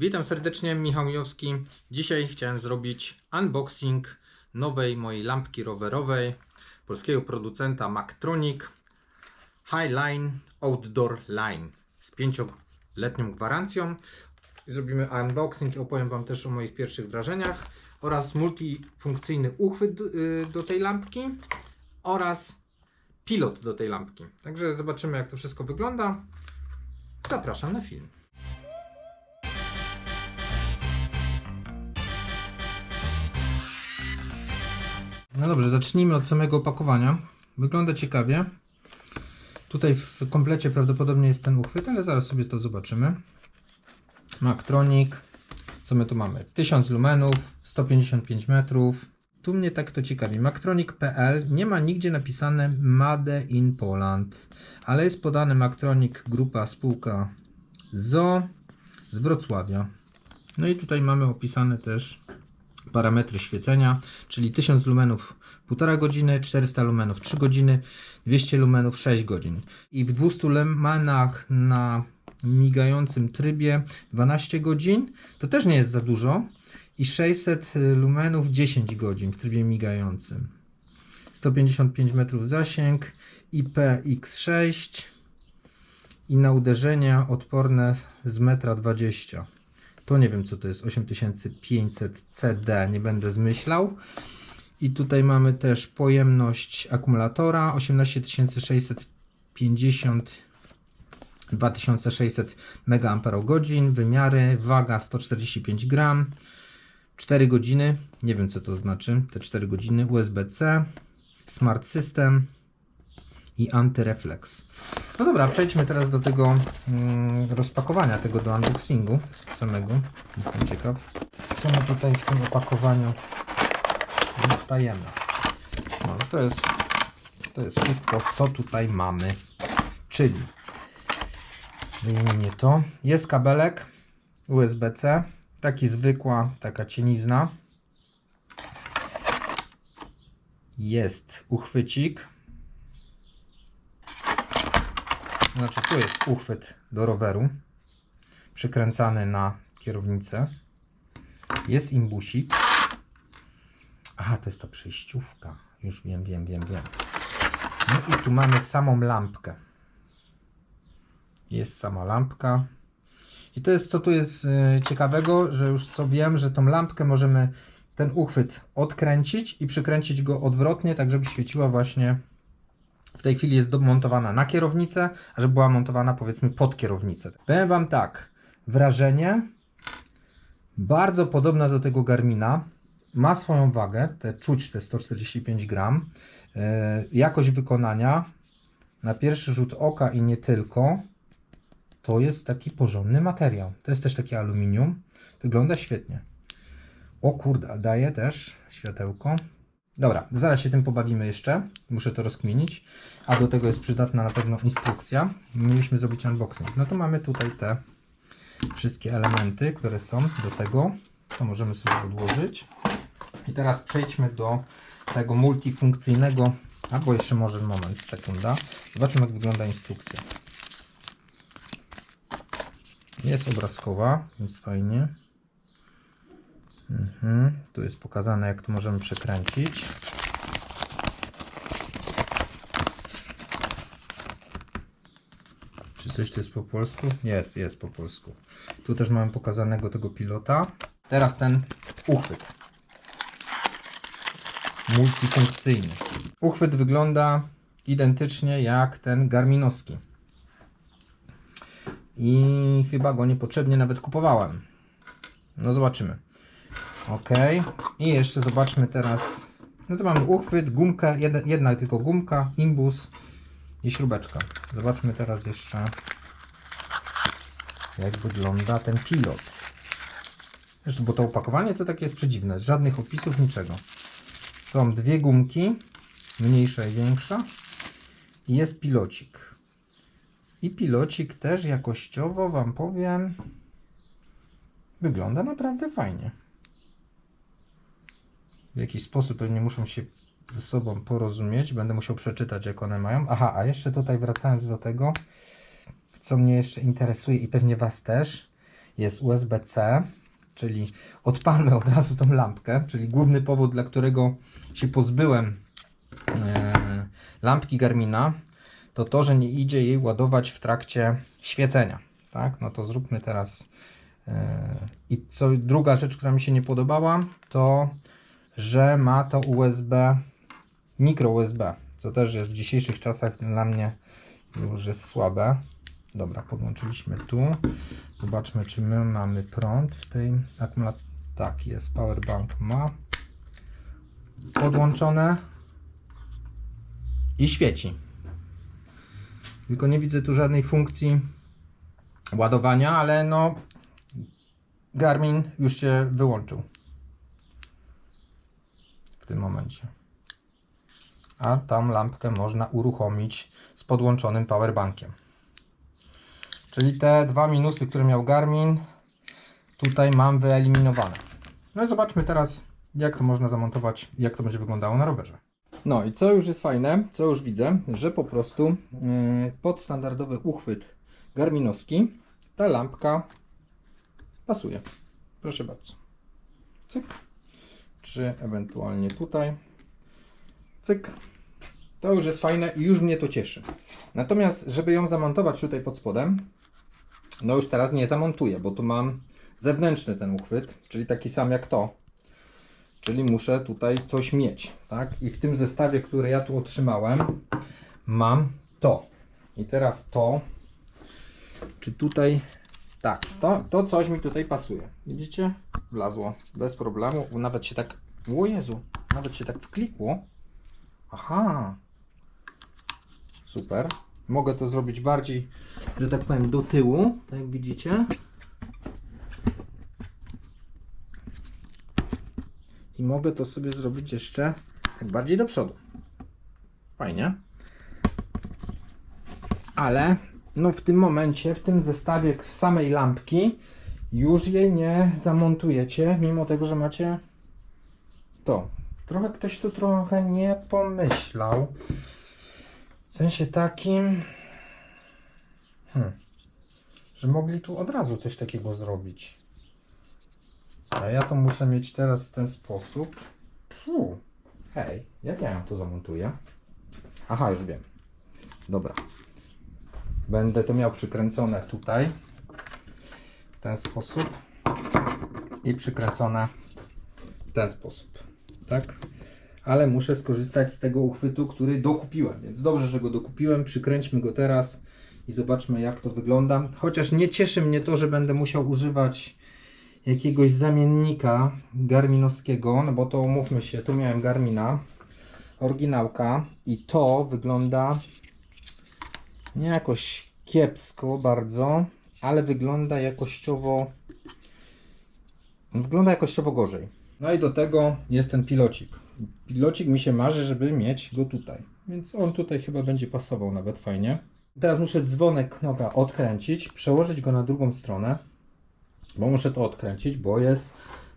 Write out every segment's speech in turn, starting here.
Witam serdecznie, Michał Mijowski. Dzisiaj chciałem zrobić unboxing nowej mojej lampki rowerowej polskiego producenta Mactronic Highline Outdoor Line z pięcioletnią gwarancją. Zrobimy unboxing i opowiem Wam też o moich pierwszych wrażeniach oraz multifunkcyjny uchwyt y, do tej lampki oraz pilot do tej lampki. Także zobaczymy jak to wszystko wygląda. Zapraszam na film. No dobrze, zacznijmy od samego opakowania. Wygląda ciekawie. Tutaj w komplecie prawdopodobnie jest ten uchwyt, ale zaraz sobie to zobaczymy. Mactronic. Co my tu mamy? 1000 lumenów, 155 metrów. Tu mnie tak to ciekawi. Mactronic.pl nie ma nigdzie napisane Made in Poland, ale jest podane Mactronic Grupa Spółka ZO z Wrocławia. No i tutaj mamy opisane też parametry świecenia, czyli 1000 lumenów 1,5 godziny, 400 lumenów 3 godziny, 200 lumenów 6 godzin. I w 200 lumenach na migającym trybie 12 godzin, to też nie jest za dużo. I 600 lumenów 10 godzin w trybie migającym. 155 metrów zasięg, IPX6 i na uderzenia odporne z metra 20. To nie wiem co to jest 8500 CD, nie będę zmyślał. I tutaj mamy też pojemność akumulatora 18650 2600 mAh, wymiary, waga 145 gram, 4 godziny, nie wiem co to znaczy, te 4 godziny, USB-C, Smart System i Antyreflex. No dobra, przejdźmy teraz do tego mm, rozpakowania, tego do unboxingu samego. Jestem ciekaw, co my tutaj w tym opakowaniu dostajemy. No, to jest, to jest wszystko, co tutaj mamy. Czyli wyjmijmy to. Jest kabelek USB-C, taki zwykła, taka cienizna. Jest uchwycik. Znaczy tu jest uchwyt do roweru przykręcany na kierownicę. Jest imbusik. Aha, to jest ta przejściówka. Już wiem, wiem, wiem, wiem. No i tu mamy samą lampkę. Jest sama lampka. I to jest, co tu jest y, ciekawego, że już co wiem, że tą lampkę możemy ten uchwyt odkręcić i przykręcić go odwrotnie, tak żeby świeciła właśnie w tej chwili jest montowana na kierownicę, a żeby była montowana powiedzmy pod kierownicę. Powiem Wam tak, wrażenie bardzo podobne do tego Garmina, ma swoją wagę, te czuć te 145 gram, yy, jakość wykonania na pierwszy rzut oka i nie tylko, to jest taki porządny materiał. To jest też takie aluminium, wygląda świetnie. O kurde, daje też światełko. Dobra, zaraz się tym pobawimy jeszcze. Muszę to rozkminić. A do tego jest przydatna na pewno instrukcja. Mieliśmy zrobić unboxing. No to mamy tutaj te wszystkie elementy, które są do tego. To możemy sobie odłożyć. I teraz przejdźmy do tego multifunkcyjnego, albo jeszcze może moment, sekunda. Zobaczmy jak wygląda instrukcja. Jest obrazkowa, więc fajnie. Mhm. Tu jest pokazane, jak to możemy przekręcić. Czy coś to jest po polsku? Jest, jest po polsku. Tu też mamy pokazanego tego pilota. Teraz ten uchwyt. Multifunkcyjny. Uchwyt wygląda identycznie jak ten garminowski. I chyba go niepotrzebnie nawet kupowałem. No zobaczymy. Ok. I jeszcze zobaczmy teraz. No to mamy uchwyt, gumkę, jedna, jedna tylko gumka, imbus i śrubeczka. Zobaczmy teraz jeszcze jak wygląda ten pilot. Zresztą, bo to opakowanie to takie jest przedziwne. Żadnych opisów, niczego. Są dwie gumki, mniejsza i większa. I jest pilocik. I pilocik też jakościowo Wam powiem wygląda naprawdę fajnie w jakiś sposób pewnie muszą się ze sobą porozumieć. Będę musiał przeczytać, jak one mają. Aha, a jeszcze tutaj wracając do tego, co mnie jeszcze interesuje i pewnie Was też. jest USB-C, czyli odpalmy od razu tą lampkę, czyli główny powód, dla którego się pozbyłem e, lampki Garmina, to to, że nie idzie jej ładować w trakcie świecenia. Tak? No to zróbmy teraz. e, I co druga rzecz, która mi się nie podobała, to że ma to USB, mikro USB, co też jest w dzisiejszych czasach dla mnie już jest słabe. Dobra, podłączyliśmy tu. Zobaczmy, czy my mamy prąd w tej akumulatorze. Tak, jest. Powerbank ma podłączone i świeci. Tylko nie widzę tu żadnej funkcji ładowania, ale no Garmin już się wyłączył tym momencie. A tam lampkę można uruchomić z podłączonym powerbankiem. Czyli te dwa minusy, które miał Garmin, tutaj mam wyeliminowane. No i zobaczmy teraz, jak to można zamontować, jak to będzie wyglądało na rowerze. No i co już jest fajne, co już widzę, że po prostu yy, pod standardowy uchwyt garminowski ta lampka pasuje. Proszę bardzo. Cyk. Czy ewentualnie tutaj. Cyk. To już jest fajne i już mnie to cieszy. Natomiast, żeby ją zamontować tutaj pod spodem, no już teraz nie zamontuję, bo tu mam zewnętrzny ten uchwyt, czyli taki sam jak to. Czyli muszę tutaj coś mieć, tak? I w tym zestawie, który ja tu otrzymałem, mam to. I teraz to, czy tutaj, tak, to, to coś mi tutaj pasuje. Widzicie? Wlazło bez problemu, nawet się tak, o Jezu, nawet się tak wklikło. Aha, super. Mogę to zrobić bardziej, że tak powiem, do tyłu, tak jak widzicie. I mogę to sobie zrobić jeszcze tak bardziej do przodu. Fajnie. Ale no w tym momencie, w tym zestawie samej lampki już jej nie zamontujecie, mimo tego, że macie to. Trochę ktoś tu trochę nie pomyślał. W sensie takim, hmm, że mogli tu od razu coś takiego zrobić. A ja to muszę mieć teraz w ten sposób. Fu, hej, jak ja ją tu zamontuję? Aha, już wiem. Dobra. Będę to miał przykręcone tutaj. W ten sposób. I przykręcone w ten sposób. Tak? Ale muszę skorzystać z tego uchwytu, który dokupiłem. Więc dobrze, że go dokupiłem. Przykręćmy go teraz i zobaczmy, jak to wygląda. Chociaż nie cieszy mnie to, że będę musiał używać jakiegoś zamiennika garminowskiego, no bo to umówmy się, tu miałem Garmina, oryginałka i to wygląda nie jakoś kiepsko bardzo, ale wygląda jakościowo wygląda jakościowo gorzej. No i do tego jest ten pilocik. Pilocik mi się marzy, żeby mieć go tutaj. Więc on tutaj chyba będzie pasował nawet fajnie. Teraz muszę dzwonek noga odkręcić, przełożyć go na drugą stronę, bo muszę to odkręcić, bo jest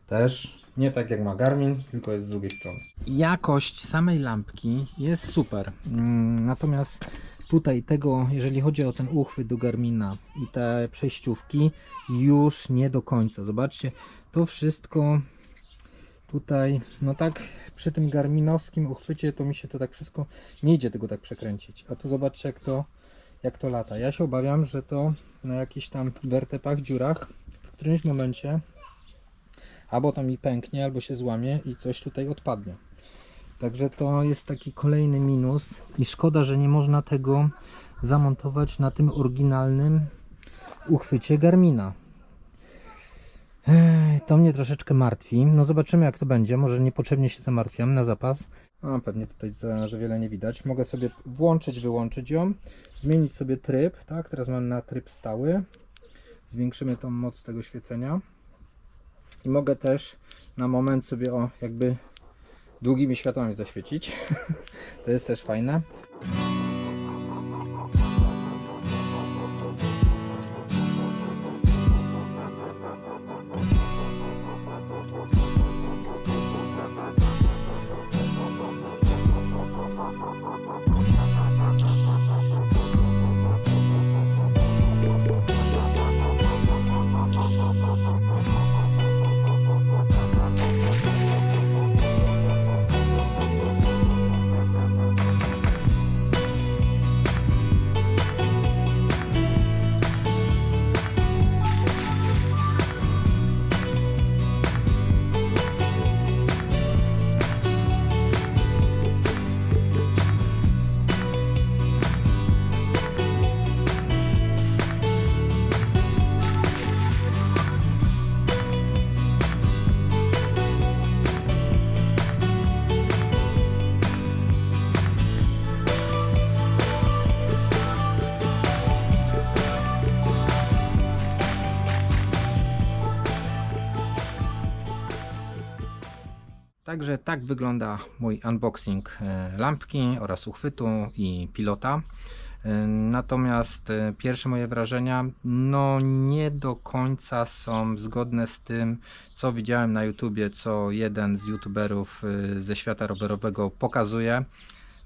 też nie tak jak ma Garmin, tylko jest z drugiej strony. Jakość samej lampki jest super. Mm, Natomiast tutaj tego, jeżeli chodzi o ten uchwyt do Garmina i te przejściówki, już nie do końca. Zobaczcie, to wszystko tutaj, no tak przy tym garminowskim uchwycie to mi się to tak wszystko, nie idzie tego tak przekręcić. A tu zobaczcie jak to, jak to lata. Ja się obawiam, że to na jakichś tam wertepach, dziurach w którymś momencie albo to mi pęknie, albo się złamie i coś tutaj odpadnie. Także to jest taki kolejny minus i szkoda, że nie można tego zamontować na tym oryginalnym uchwycie Garmina. To mnie troszeczkę martwi. No zobaczymy jak to będzie. Może niepotrzebnie się zamartwiam na zapas. No pewnie tutaj za, że wiele nie widać. Mogę sobie włączyć, wyłączyć ją. Zmienić sobie tryb. Tak, teraz mam na tryb stały. Zwiększymy tą moc tego świecenia. I mogę też na moment sobie o jakby długimi światłami zaświecić. to jest też fajne. Także tak wygląda mój unboxing e, lampki oraz uchwytu i pilota. E, Natomiast e, pierwsze moje wrażenia no nie do końca są zgodne z tym, co widziałem na YouTubie, co jeden z YouTuberów ze świata rowerowego pokazuje.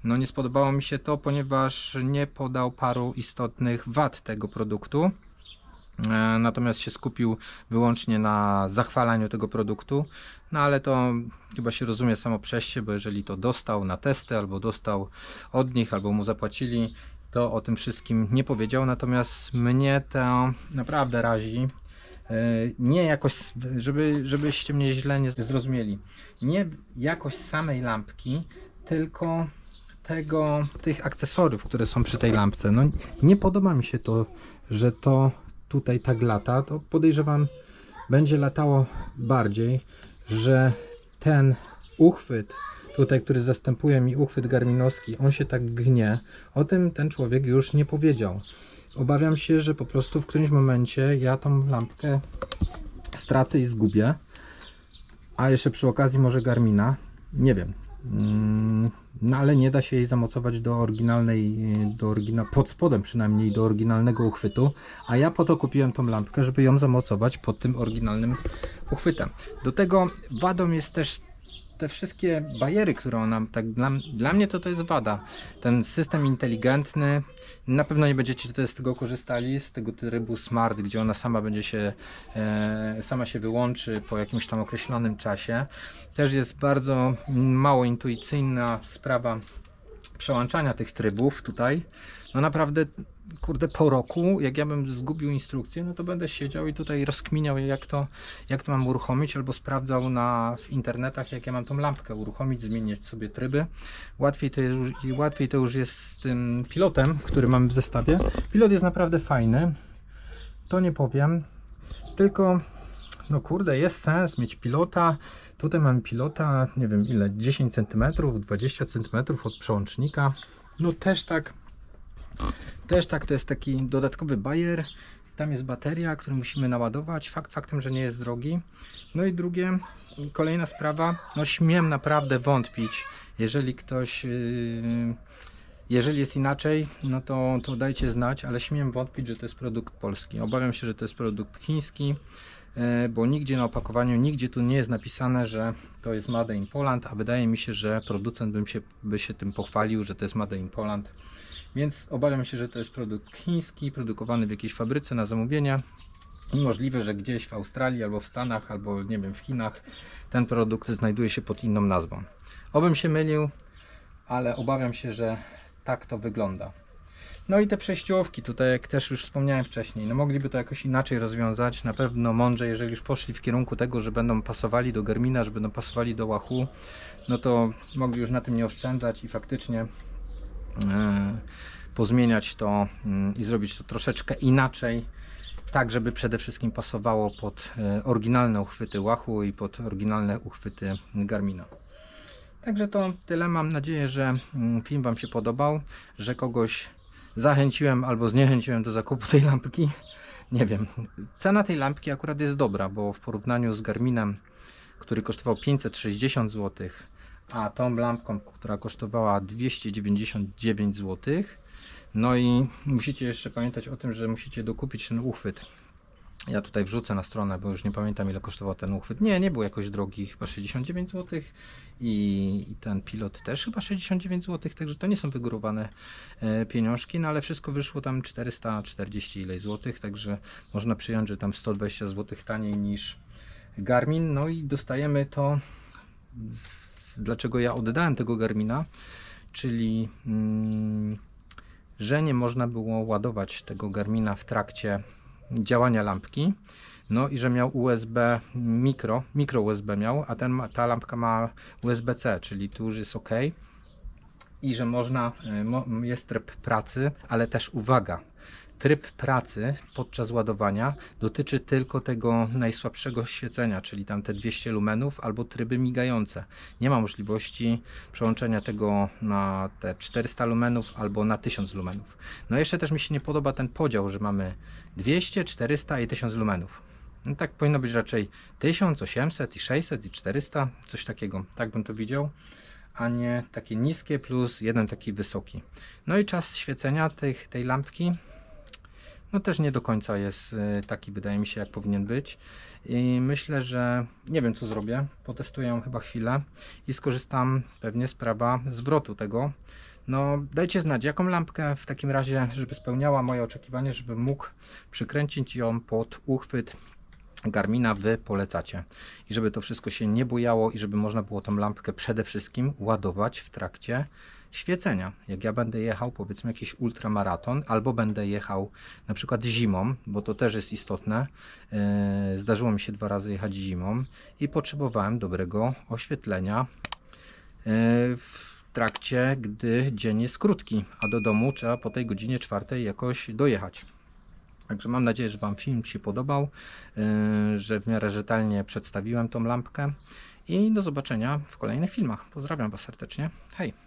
No nie spodobało mi się to, ponieważ nie podał paru istotnych wad tego produktu. E, Natomiast się skupił wyłącznie na zachwalaniu tego produktu. No ale to chyba się rozumie samo przejście, bo jeżeli to dostał na testy, albo dostał od nich, albo mu zapłacili, to o tym wszystkim nie powiedział. Natomiast mnie to naprawdę razi. E, Nie jakoś, żeby, żebyście mnie źle nie zrozumieli. Nie jakość samej lampki, tylko tego, tych akcesoriów, które są przy tej lampce. No, nie podoba mi się to, że to tutaj tak lata. To podejrzewam, będzie latało bardziej, że ten uchwyt, tutaj, który zastępuje mi uchwyt garminowski, on się tak gnie. O tym ten człowiek już nie powiedział. Obawiam się, że po prostu w którymś momencie ja tą lampkę stracę i zgubię. A jeszcze przy okazji może Garmina. Nie wiem. Mm, No ale nie da się jej zamocować do oryginalnej, do oryginal, pod spodem przynajmniej do oryginalnego uchwytu. A ja po to kupiłem tą lampkę, żeby ją zamocować pod tym oryginalnym uchwytem. Do tego wadą jest też te wszystkie bariery, które ona tak dla, dla mnie to to jest wada. Ten system inteligentny, na pewno nie będziecie z tego korzystali, z tego trybu smart, gdzie ona sama będzie się, e, sama się wyłączy po jakimś tam określonym czasie. Też jest bardzo mało intuicyjna sprawa przełączania tych trybów tutaj. No naprawdę, kurde, po roku, jak ja bym zgubił instrukcję, no to będę siedział i tutaj rozkminiał, jak to, jak to mam uruchomić, albo sprawdzał na, w internetach, jak ja mam tą lampkę uruchomić, zmieniać sobie tryby. Łatwiej to, już, i łatwiej to już jest z tym pilotem, który mamy w zestawie. Pilot jest naprawdę fajny, to nie powiem, tylko no kurde, jest sens mieć pilota. Tutaj mamy pilota, nie wiem ile, 10 cm, 20 cm od przełącznika. No też tak, też tak to jest taki dodatkowy bajer. Tam jest bateria, którą musimy naładować. Fakt faktem, że nie jest drogi. No i drugie, kolejna sprawa, no śmiem naprawdę wątpić, jeżeli ktoś. Yy, jeżeli jest inaczej, no to, to dajcie znać, ale śmiem wątpić, że to jest produkt polski. Obawiam się, że to jest produkt chiński, bo nigdzie na opakowaniu, nigdzie tu nie jest napisane, że to jest Made in Poland, a wydaje mi się, że producent bym się, by się tym pochwalił, że to jest Made in Poland. Więc obawiam się, że to jest produkt chiński, produkowany w jakiejś fabryce na zamówienie. I możliwe, że gdzieś w Australii, albo w Stanach, albo nie wiem, w Chinach ten produkt znajduje się pod inną nazwą. Obym się mylił, ale obawiam się, że tak to wygląda. No i te przejściówki, tutaj jak też już wspomniałem wcześniej, no mogliby to jakoś inaczej rozwiązać, na pewno mądrze, jeżeli już poszli w kierunku tego, że będą pasowali do Garmina, że będą pasowali do Wahoo, no to mogli już na tym nie oszczędzać i faktycznie e, pozmieniać to mm, i zrobić to troszeczkę inaczej, tak żeby przede wszystkim pasowało pod e, oryginalne uchwyty Wahoo i pod oryginalne uchwyty Garmina. Także to tyle. Mam nadzieję, że mm, film Wam się podobał, że kogoś zachęciłem albo zniechęciłem do zakupu tej lampki. Nie wiem. Cena tej lampki akurat jest dobra, bo w porównaniu z Garminem, który kosztował 560 zł, a tą lampką, która kosztowała 299 zł. No i musicie jeszcze pamiętać o tym, że musicie dokupić ten uchwyt. Ja tutaj wrzucę na stronę, bo już nie pamiętam ile kosztował ten uchwyt. Nie, nie był jakoś drogi, chyba 69 zł i, i ten pilot też chyba 69 zł, także to nie są wygórowane e, pieniążki, no ale wszystko wyszło tam 440 ileś złotych, także można przyjąć, że tam 120 zł taniej niż Garmin. No i dostajemy to, z, dlaczego ja oddałem tego Garmina, czyli mm, że nie można było ładować tego Garmina w trakcie działania lampki. No i że miał USB mikro, mikro USB miał, a ten, ta lampka ma USB-C, czyli tu już jest ok. I że można, y, jest tryb pracy, ale też uwaga, tryb pracy podczas ładowania dotyczy tylko tego najsłabszego świecenia, czyli tam te 200 lumenów albo tryby migające. Nie ma możliwości przełączenia tego na te 400 lumenów albo na 1000 lumenów. No jeszcze też mi się nie podoba ten podział, że mamy 200, 400 i 1000 lumenów. No tak powinno być raczej 1800 i 600 i 400, coś takiego. Tak bym to widział, a nie takie niskie plus jeden taki wysoki. No i czas świecenia tych, tej lampki no też nie do końca jest y, taki, wydaje mi się, jak powinien być. I myślę, że nie wiem, co zrobię. Potestuję chyba chwilę i skorzystam pewnie z prawa zwrotu tego. No, dajcie znać, jaką lampkę w takim razie, żeby spełniała moje oczekiwanie, żeby mógł przykręcić ją pod uchwyt Garmina wy polecacie. I żeby to wszystko się nie bujało i żeby można było tą lampkę przede wszystkim ładować w trakcie świecenia. Jak ja będę jechał powiedzmy jakiś ultramaraton albo będę jechał na przykład zimą, bo to też jest istotne. Yy, Zdarzyło mi się dwa razy jechać zimą i potrzebowałem dobrego oświetlenia yy, w trakcie, gdy dzień jest krótki, a do domu trzeba po tej godzinie czwartej jakoś dojechać. Także mam nadzieję, że Wam film się podobał, yy, że w miarę rzetelnie przedstawiłem tą lampkę i do zobaczenia w kolejnych filmach. Pozdrawiam Was serdecznie. Hej!